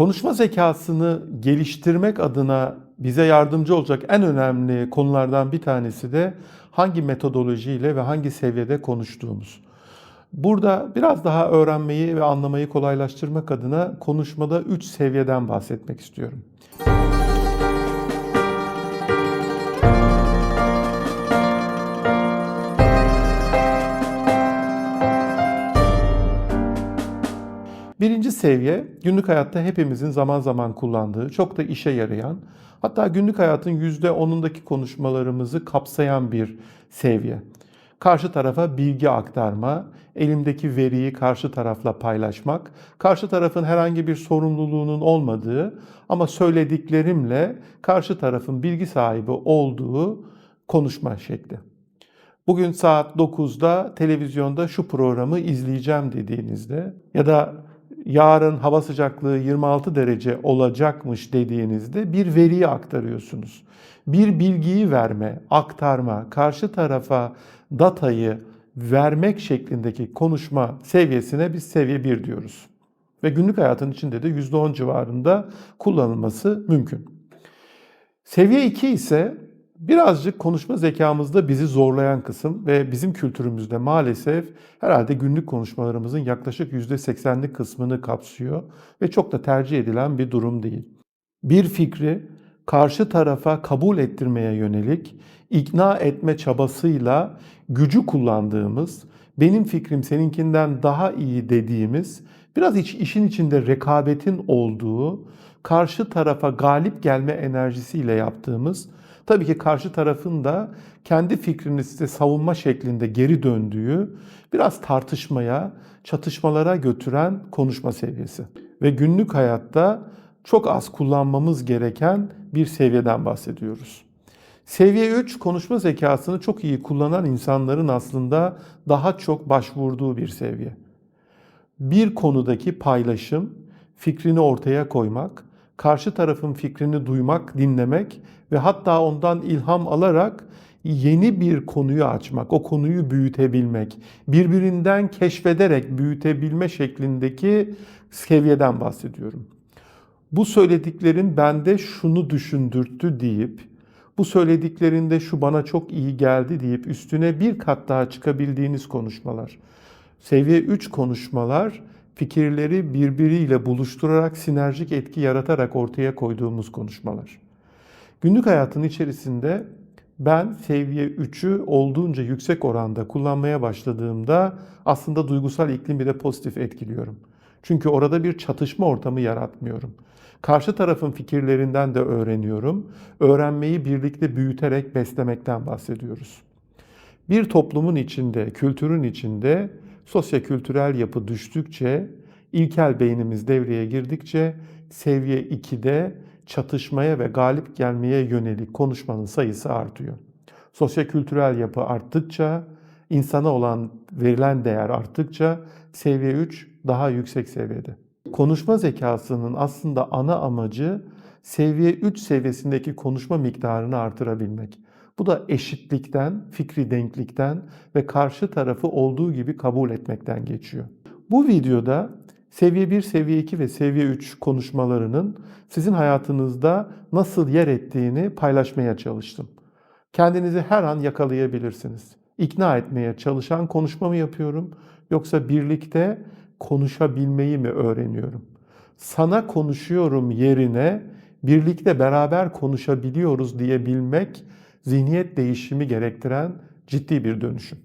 Konuşma zekasını geliştirmek adına bize yardımcı olacak en önemli konulardan bir tanesi de hangi metodolojiyle ve hangi seviyede konuştuğumuz. Burada biraz daha öğrenmeyi ve anlamayı kolaylaştırmak adına konuşmada 3 seviyeden bahsetmek istiyorum. Birinci seviye günlük hayatta hepimizin zaman zaman kullandığı, çok da işe yarayan, hatta günlük hayatın %10'undaki konuşmalarımızı kapsayan bir seviye. Karşı tarafa bilgi aktarma, elimdeki veriyi karşı tarafla paylaşmak, karşı tarafın herhangi bir sorumluluğunun olmadığı ama söylediklerimle karşı tarafın bilgi sahibi olduğu konuşma şekli. Bugün saat 9'da televizyonda şu programı izleyeceğim dediğinizde ya da yarın hava sıcaklığı 26 derece olacakmış dediğinizde bir veriyi aktarıyorsunuz. Bir bilgiyi verme, aktarma, karşı tarafa datayı vermek şeklindeki konuşma seviyesine biz seviye 1 diyoruz. Ve günlük hayatın içinde de %10 civarında kullanılması mümkün. Seviye 2 ise birazcık konuşma zekamızda bizi zorlayan kısım ve bizim kültürümüzde maalesef herhalde günlük konuşmalarımızın yaklaşık %80'lik kısmını kapsıyor ve çok da tercih edilen bir durum değil. Bir fikri karşı tarafa kabul ettirmeye yönelik ikna etme çabasıyla gücü kullandığımız, benim fikrim seninkinden daha iyi dediğimiz, biraz iç, işin içinde rekabetin olduğu, karşı tarafa galip gelme enerjisiyle yaptığımız Tabii ki karşı tarafın da kendi fikrini size savunma şeklinde geri döndüğü, biraz tartışmaya, çatışmalara götüren konuşma seviyesi. Ve günlük hayatta çok az kullanmamız gereken bir seviyeden bahsediyoruz. Seviye 3 konuşma zekasını çok iyi kullanan insanların aslında daha çok başvurduğu bir seviye. Bir konudaki paylaşım, fikrini ortaya koymak, karşı tarafın fikrini duymak, dinlemek ve hatta ondan ilham alarak yeni bir konuyu açmak, o konuyu büyütebilmek, birbirinden keşfederek büyütebilme şeklindeki seviyeden bahsediyorum. Bu söylediklerin bende şunu düşündürttü deyip, bu söylediklerinde şu bana çok iyi geldi deyip üstüne bir kat daha çıkabildiğiniz konuşmalar. Seviye 3 konuşmalar fikirleri birbiriyle buluşturarak sinerjik etki yaratarak ortaya koyduğumuz konuşmalar. Günlük hayatın içerisinde ben seviye 3'ü olduğunca yüksek oranda kullanmaya başladığımda aslında duygusal iklimi de pozitif etkiliyorum. Çünkü orada bir çatışma ortamı yaratmıyorum. Karşı tarafın fikirlerinden de öğreniyorum. Öğrenmeyi birlikte büyüterek beslemekten bahsediyoruz. Bir toplumun içinde, kültürün içinde sosyokültürel yapı düştükçe, ilkel beynimiz devreye girdikçe seviye 2'de çatışmaya ve galip gelmeye yönelik konuşmanın sayısı artıyor. Sosyokültürel yapı arttıkça, insana olan verilen değer arttıkça seviye 3 daha yüksek seviyede. Konuşma zekasının aslında ana amacı seviye 3 seviyesindeki konuşma miktarını artırabilmek. Bu da eşitlikten, fikri denklikten ve karşı tarafı olduğu gibi kabul etmekten geçiyor. Bu videoda seviye 1, seviye 2 ve seviye 3 konuşmalarının sizin hayatınızda nasıl yer ettiğini paylaşmaya çalıştım. Kendinizi her an yakalayabilirsiniz. İkna etmeye çalışan konuşma mı yapıyorum yoksa birlikte konuşabilmeyi mi öğreniyorum? Sana konuşuyorum yerine birlikte beraber konuşabiliyoruz diyebilmek zihniyet değişimi gerektiren ciddi bir dönüşüm.